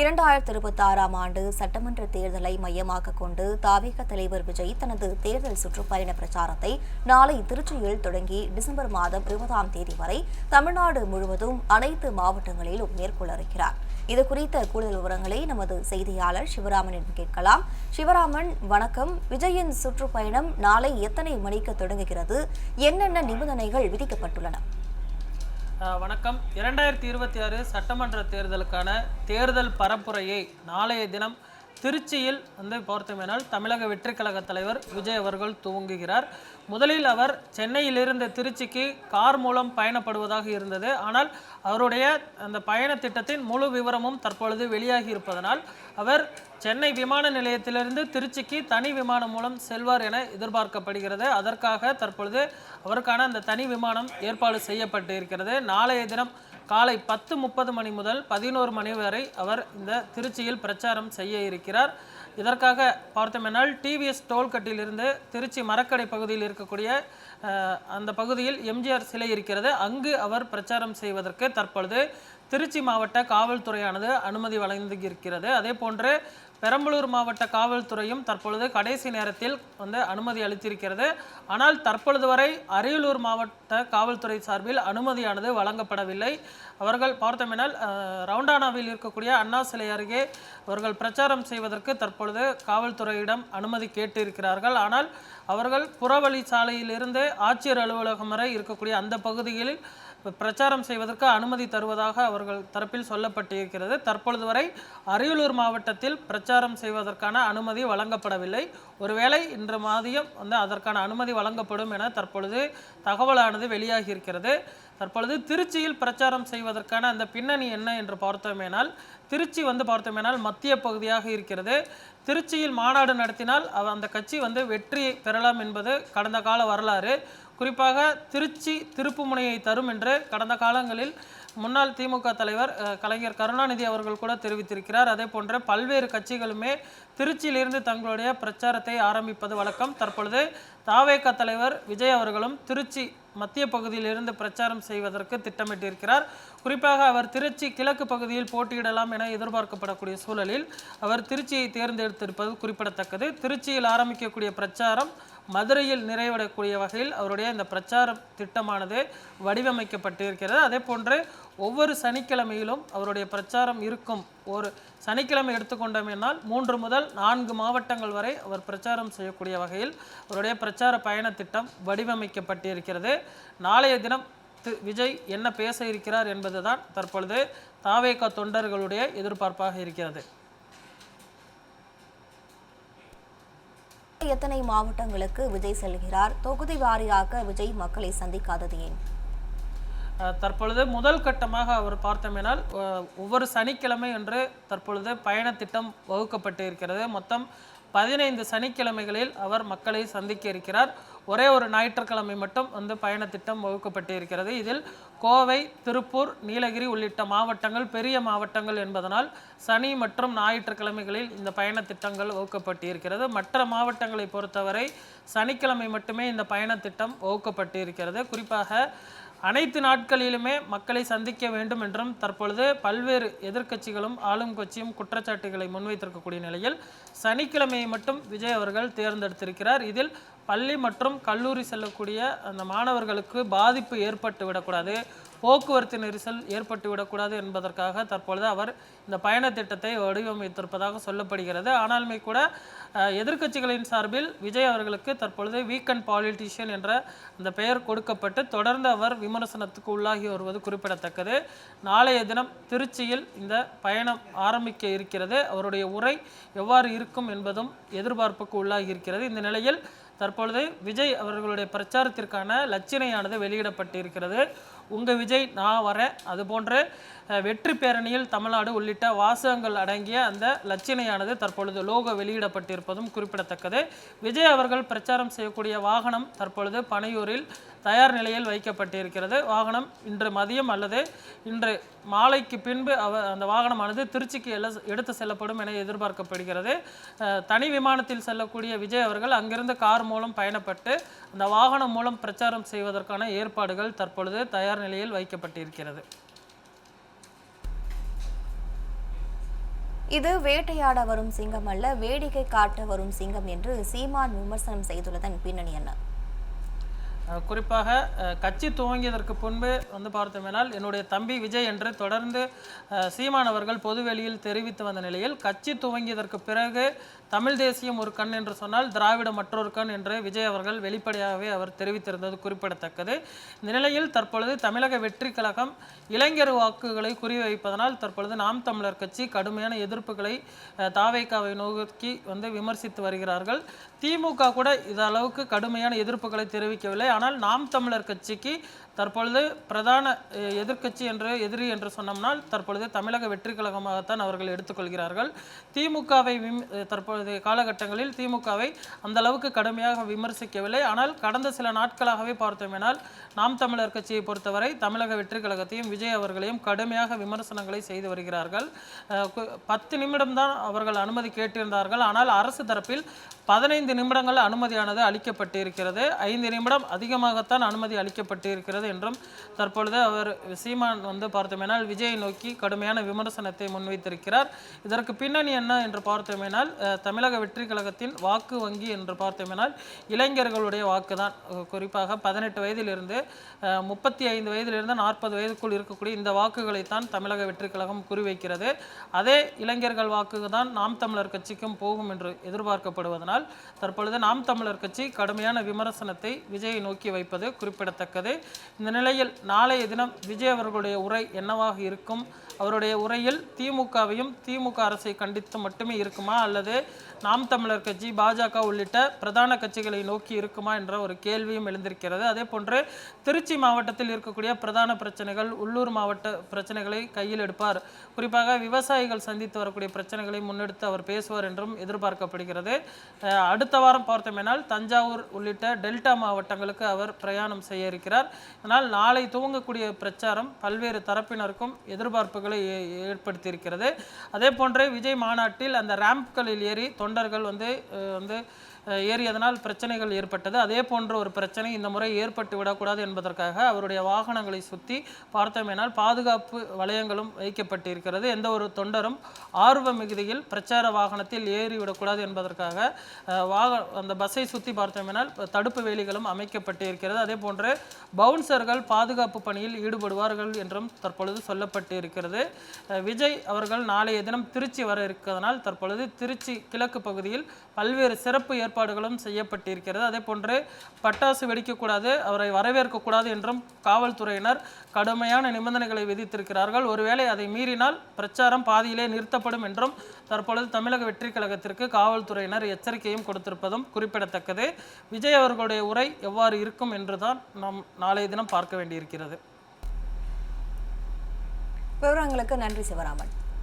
இரண்டாயிரத்தி இருபத்தி ஆறாம் ஆண்டு சட்டமன்ற தேர்தலை மையமாக கொண்டு தாவேக தலைவர் விஜய் தனது தேர்தல் சுற்றுப்பயண பிரச்சாரத்தை நாளை திருச்சியில் தொடங்கி டிசம்பர் மாதம் இருபதாம் தேதி வரை தமிழ்நாடு முழுவதும் அனைத்து மாவட்டங்களிலும் மேற்கொள்ள இருக்கிறார் இது குறித்த கூடுதல் விவரங்களை நமது செய்தியாளர் சிவராமனிடம் கேட்கலாம். சிவராமன் வணக்கம். விஜயின் சுற்றுப்பயணம் நாளை எத்தனை மணிக்கு தொடங்குகிறது? என்னென்ன நிபந்தனைகள் விதிக்கப்பட்டுள்ளன? வணக்கம். இரண்டாயிரத்தி இருபத்தி ஆறு சட்டமன்ற தேர்தலுக்கான தேர்தல் பரப்புரையை நாளைய தினம் திருச்சியில் வந்து பார்த்தோமேனால் தமிழக வெற்றி கழக தலைவர் விஜய் அவர்கள் துவங்குகிறார். முதலில் அவர் சென்னையிலிருந்து திருச்சிக்கு கார் மூலம் பயணப்படுவதாக இருந்தது. ஆனால் அவருடைய அந்த பயண திட்டத்தின் முழு விவரமும் தற்பொழுது வெளியாகி இருப்பதனால் அவர் சென்னை விமான நிலையத்திலிருந்து திருச்சிக்கு தனி விமானம் மூலம் செல்வார் என எதிர்பார்க்கப்படுகிறது. அதற்காக தற்பொழுது அவருக்கான அந்த தனி விமானம் ஏற்பாடு செய்யப்பட்டு இருக்கிறது. நாளைய தினம் காலை பத்து முப்பது மணி முதல் பதினோரு மணி வரை அவர் இந்த திருச்சியில் பிரச்சாரம் செய்ய இருக்கிறார். இதற்காக பார்த்தோமென்றால் டிவிஎஸ் டோல்கட்டிலிருந்து திருச்சி மரக்கடை பகுதியில் இருக்கக்கூடிய அந்த பகுதியில் எம்ஜிஆர் சிலை இருக்கிறது. அங்கு அவர் பிரச்சாரம் செய்வதற்கு தற்பொழுது திருச்சி மாவட்ட காவல்துறையானது அனுமதி வழங்கியிருக்கிறது. அதே போன்று பெரம்பலூர் மாவட்ட காவல்துறையும் தற்பொழுது கடைசி நேரத்தில் வந்து அனுமதி அளித்திருக்கிறது. ஆனால் தற்பொழுது வரை அரியலூர் மாவட்ட காவல்துறை சார்பில் அனுமதியானது வழங்கப்படவில்லை. அவர்கள் பார்த்தோமெனால் ரவுண்டானாவில் இருக்கக்கூடிய அண்ணா சிலை அருகே அவர்கள் பிரச்சாரம் செய்வதற்கு தற்பொழுது காவல்துறையிடம் அனுமதி கேட்டிருக்கிறார்கள். ஆனால் அவர்கள் புறவழி சாலையிலிருந்து ஆட்சியர் அலுவலகம் வரை இருக்கக்கூடிய அந்த பகுதியில் பிரச்சாரம் செய்வதற்கு அனுமதி தருவதாக அவர்கள் தரப்பில் சொல்லப்பட்டிருக்கிறது. தற்பொழுது வரை அரியலூர் மாவட்டத்தில் பிரச்சாரம் செய்வதற்கான அனுமதி வழங்கப்படவில்லை. ஒருவேளை இன்று மதியம் வந்து அதற்கான அனுமதி வழங்கப்படும் என தற்பொழுது தகவலானது வெளியாகி இருக்கிறது தற்பொழுது திருச்சியில் பிரச்சாரம் செய்வதற்கான அந்த பின்னணி என்ன என்று பார்த்தோமேனால் திருச்சி வந்து பார்த்தோமேனால் மத்திய பகுதியாக இருக்கிறது. திருச்சியில் மாநாடு நடத்தினால் அவ- அந்த கட்சி வந்து வெற்றி பெறலாம் என்பது கடந்த கால வரலாறு. குறிப்பாக திருச்சி திருப்புமுனையை தரும் என்று கடந்த காலங்களில் முன்னாள் திமுக தலைவர் கலைஞர் கருணாநிதி அவர்கள் கூட தெரிவித்திருக்கிறார். அதே போன்ற பல்வேறு கட்சிகளுமே திருச்சியிலிருந்து தங்களுடைய பிரச்சாரத்தை ஆரம்பிப்பது வழக்கம். தற்பொழுது தாவேக தலைவர் விஜய் அவர்களும் திருச்சி மத்திய பகுதியிலிருந்து பிரச்சாரம் செய்வதற்கு திட்டமிட்டிருக்கிறார். குறிப்பாக அவர் திருச்சி கிழக்கு பகுதியில் போட்டியிடலாம் என எதிர்பார்க்கப்படக்கூடிய சூழலில் அவர் திருச்சியை தேர்ந்தெடுத்திருப்பது குறிப்பிடத்தக்கது. திருச்சியில் ஆரம்பிக்கக்கூடிய பிரச்சாரம் மதுரையில் நிறைவடக்கூடிய வகையில் அவருடைய இந்த பிரச்சார திட்டமானது வடிவமைக்கப்பட்டிருக்கிறது அதே போன்று ஒவ்வொரு சனிக்கிழமையிலும் அவருடைய பிரச்சாரம் இருக்கும். ஒரு சனிக்கிழமை எடுத்துக்கொண்டோமென்றால் மூன்று முதல் நான்கு மாவட்டங்கள் வரை அவர் பிரச்சாரம் செய்யக்கூடிய வகையில் அவருடைய பிரச்சார பயண திட்டம் வடிவமைக்கப்பட்டிருக்கிறது நாளைய தினம் தி- விஜய் என்ன பேச இருக்கிறார் என்பதுதான் தற்பொழுது தாவேக தொண்டர்களுடைய எதிர்பார்ப்பாக இருக்கிறது. எத்தனை மாவட்டங்களுக்கு விஜய் செல்கிறார்? தொகுதி வாரியாக விஜய் மக்களை சந்திக்காதது ஏன்? அஹ் தற்பொழுது முதல் கட்டமாக அவர் பார்த்தோமேனால் அஹ் ஒவ்வொரு சனிக்கிழமை என்று தற்பொழுது பயண திட்டம் வகுக்கப்பட்டு இருக்கிறது. மொத்தம் பதினைந்து சனிக்கிழமைகளில் அவர் மக்களை சந்திக்க இருக்கிறார். ஒரே ஒரு ஞாயிற்றுக்கிழமை மட்டும் வந்து பயணத்திட்டம் வகுக்கப்பட்டு இருக்கிறது இதில் கோவை திருப்பூர் நீலகிரி உள்ளிட்ட மாவட்டங்கள் பெரிய மாவட்டங்கள் என்பதனால் சனி மற்றும் ஞாயிற்றுக்கிழமைகளில் இந்த பயணத்திட்டங்கள் வகுக்கப்பட்டிருக்கிறது. வகுக்கப்பட்டு இருக்கிறது மற்ற மாவட்டங்களை பொறுத்தவரை சனிக்கிழமை மட்டுமே இந்த பயணத்திட்டம் வகுக்கப்பட்டு இருக்கிறது குறிப்பாக அனைத்து நாட்களிலுமே மக்களை சந்திக்க வேண்டும் என்றும் தற்பொழுது பல்வேறு எதிர்க்கட்சிகளும் ஆளும் கட்சியும் குற்றச்சாட்டுகளை முன்வைத்திருக்கக்கூடிய நிலையில் சனிக்கிழமையை மட்டும் விஜய் அவர்கள் தேர்ந்தெடுத்திருக்கிறார். இதில் பள்ளி மற்றும் கல்லூரி செல்லக்கூடிய அந்த மாணவர்களுக்கு பாதிப்பு ஏற்பட்டு விடக்கூடாது. போக்குவரத்து நெரிசல் ஏற்பட்டுவிடக்கூடாது என்பதற்காக தற்பொழுது அவர் இந்த பயண திட்டத்தை வடிவமைத்திருப்பதாக சொல்லப்படுகிறது. ஆனாலுமே கூட எதிர்க்கட்சிகளின் சார்பில் விஜய் அவர்களுக்கு தற்பொழுது வீக்கெண்ட் பாலிட்டிஷியன் என்ற அந்த பெயர் கொடுக்கப்பட்டு தொடர்ந்து அவர் விமர்சனத்துக்கு உள்ளாகி வருவது குறிப்பிடத்தக்கது. நாளைய தினம் திருச்சியில் இந்த பயணம் ஆரம்பிக்க இருக்கிறது. அவருடைய உரை எவ்வாறு இருக்கும் என்பதும் எதிர்பார்ப்புக்கு உள்ளாகி இருக்கிறது. இந்த நிலையில் தற்பொழுது விஜய் அவர்களுடைய பிரச்சாரத்திற்கான லட்சணையானது வெளியிடப்பட்டிருக்கிறது. உங்கள் விஜய் நான் வரேன். அது போன்ற வெற்றி பேரணியில் தமிழ்நாடு உள்ளிட்ட வாசகங்கள் அடங்கிய அந்த லட்சணையானது தற்பொழுது லோகோ வெளியிடப்பட்டிருப்பதும் குறிப்பிடத்தக்கது. விஜய் அவர்கள் பிரச்சாரம் செய்யக்கூடிய வாகனம் தற்பொழுது பனையூரில் தயார் நிலையில் வைக்கப்பட்டிருக்கிறது. வாகனம் இன்று மதியம் அல்லது இன்று மாலைக்கு பின்பு அவ அந்த வாகனமானது திருச்சிக்கு எடுத்து செல்லப்படும் என எதிர்பார்க்கப்படுகிறது. தனி விமானத்தில் செல்லக்கூடிய விஜய் அவர்கள் அங்கிருந்து கார் மூலம் பயணப்பட்டு அந்த வாகனம் மூலம் பிரச்சாரம் செய்வதற்கான ஏற்பாடுகள் தற்பொழுது தயார் நிலையில் வைக்கப்பட்டிருக்கிறது. இது வேட்டையாட வரும் சிங்கம் அல்ல வேடிக்கை காட்ட வரும் சிங்கம் என்று சீமான் விமர்சனம் செய்துள்ளதன் பின்னணி என்ன? குறிப்பாக கட்சி துவங்கியதற்கு முன்பு வந்து பார்த்தோமேனால் என்னுடைய தம்பி விஜய் என்று தொடர்ந்து சீமானவர்கள் பொதுவெளியில் தெரிவித்து வந்த நிலையில் கட்சி துவங்கியதற்கு பிறகு தமிழ் தேசியம் ஒரு கண் என்று சொன்னால் திராவிட மற்றொரு கண் என்று விஜய் அவர்கள் வெளிப்படையாகவே அவர் தெரிவித்திருந்தது குறிப்பிடத்தக்கது. இந்த நிலையில் தற்பொழுது தமிழக வெற்றி கழகம் இளைஞர் வாக்குகளை குறிவைப்பதனால் தற்பொழுது நாம் தமிழர் கட்சி கடுமையான எதிர்ப்புகளை தாவைக்காவை நோக்கி வந்து விமர்சித்து வருகிறார்கள். திமுக கூட இது அளவுக்கு கடுமையான எதிர்ப்புகளை தெரிவிக்கவில்லை. ஆனால் நாம் தமிழர் கட்சிக்கு தற்பொழுது பிரதான எதிர்க்கட்சி என்று எதிரி என்று சொன்னோம்னால் தற்பொழுது தமிழக வெற்றி கழகமாகத்தான் அவர்கள் எடுத்துக்கொள்கிறார்கள். திமுகவை விம் தற்பொழுதைய காலகட்டங்களில் திமுகவை அந்த அளவுக்கு கடுமையாக விமர்சிக்கவில்லை. ஆனால் கடந்த சில நாட்களாகவே பார்த்தோமேனால் நாம் தமிழர் கட்சியை பொறுத்தவரை தமிழக வெற்றி கழகத்தையும் விஜய் அவர்களையும் கடுமையாக விமர்சனங்களை செய்து வருகிறார்கள். பத்து நிமிடம்தான் அவர்கள் அனுமதி கேட்டிருந்தார்கள். ஆனால் அரசு தரப்பில் பதினைந்து நிமிடங்கள் அனுமதியானது அளிக்கப்பட்டிருக்கிறது. ஐந்து நிமிடம் அதிகமாகத்தான் அனுமதி அளிக்கப்பட்டிருக்கிறது. என்றும் தற்பொழுது அவர் சீமான் வந்து பார்த்தோமேனால் விஜயை நோக்கி கடுமையான விமர்சனத்தை முன்வைத்திருக்கிறார். இதற்கு பின்னணி என்ன என்று பார்த்தோமேனால் தமிழக வெற்றி கழகத்தின் வாக்கு வங்கி என்று பார்த்தோமேனால் இளைஞர்களுடைய வாக்கு தான் குறிப்பாக பதினெட்டு வயதிலிருந்து முப்பத்தி ஐந்து வயதிலிருந்து நாற்பது வயதுக்குள் இருக்கக்கூடிய இந்த வாக்குகளை தான் தமிழக வெற்றி கழகம் குறிவைக்கிறது. அதே இளைஞர்கள் வாக்கு தான் நாம் தமிழர் கட்சிக்கும் போகும் என்று எதிர்பார்க்கப்படுவதனால் தற்பொழுது நாம் தமிழர் கட்சி கடுமையான விமர்சனத்தை விஜயை நோக்கி வைப்பது குறிப்பிடத்தக்கது. இந்த நிலையில் நாளைய தினம் விஜய் அவர்களுடைய உரை என்னவாக இருக்கும்? அவருடைய உரையில் திமுகவையும் திமுக அரசை கண்டித்து மட்டுமே இருக்குமா? அல்லது நாம் தமிழர் கட்சி பாஜக உள்ளிட்ட பிரதான கட்சிகளை நோக்கி இருக்குமா? என்ற ஒரு கேள்வியும் எழுந்திருக்கிறது. அதே போன்று திருச்சி மாவட்டத்தில் இருக்கக்கூடிய பிரதான பிரச்சனைகள் உள்ளூர் மாவட்ட பிரச்சனைகளை கையில் எடுப்பார். குறிப்பாக விவசாயிகள் சந்தித்து வரக்கூடிய பிரச்சனைகளை முன்னெடுத்து அவர் பேசுவார் என்றும் எதிர்பார்க்கப்படுகிறது. அடுத்த வாரம் பார்த்தோமேனால் தஞ்சாவூர் உள்ளிட்ட டெல்டா மாவட்டங்களுக்கு அவர் பிரயாணம் செய்ய இருக்கிறார். அதனால் நாளை துவங்கக்கூடிய பிரச்சாரம் பல்வேறு தரப்பினருக்கும் எதிர்பார்ப்புகளை ஏ- ஏற்படுத்தியிருக்கிறது. அதே போன்றே விஜய் மாநாட்டில் அந்த ரேம்ப்களில் ஏறி தொண்டர்கள் வந்து வந்து ஏறியதனால் பிரச்சனைகள் ஏற்பட்டது. அதே போன்ற ஒரு பிரச்சனை இந்த முறை ஏற்பட்டு விடக்கூடாது என்பதற்காக அவருடைய வாகனங்களை சுற்றி பார்த்தோமேனால் பாதுகாப்பு வளையங்களும் வைக்கப்பட்டிருக்கிறது. எந்த ஒரு தொண்டரும் ஆர்வ மிகுதியில் பிரச்சார வாகனத்தில் ஏறி விடக்கூடாது என்பதற்காக வாக அந்த பஸ்ஸை சுற்றி பார்த்தோமேனால் தடுப்பு வேலிகளும் அமைக்கப்பட்டு இருக்கிறது அதே போன்று பவுன்சர்கள் பாதுகாப்பு பணியில் ஈடுபடுவார்கள் என்றும் தற்பொழுது சொல்லப்பட்டு இருக்கிறது விஜய் அவர்கள் நாளைய தினம் திருச்சி வர இருக்கிறதனால் தற்பொழுது திருச்சி கிழக்கு பகுதியில் பல்வேறு சிறப்பு ஏற்பாடுகளும் செய்யப்பட்டிருக்கிறது. அதே போன்று பட்டாசு வெடிக்கக்கூடாது அவரை வரவேற்கக்கூடாது என்றும் காவல்துறையினர் கடுமையான நிபந்தனைகளை விதித்திருக்கிறார்கள். ஒருவேளை அதை மீறினால் பிரச்சாரம் பாதியிலே நிறுத்தப்படும் என்றும் தற்பொழுது தமிழக வெற்றி கழகத்திற்கு காவல்துறையினர் எச்சரிக்கையும் கொடுத்திருப்பதும் குறிப்பிடத்தக்கது. விஜய் அவர்களுடைய உரை எவ்வாறு இருக்கும் என்றுதான் நாம் நாளைய தினம் பார்க்க வேண்டியிருக்கிறது. விவரங்களுக்கு நன்றி சிவராமன்.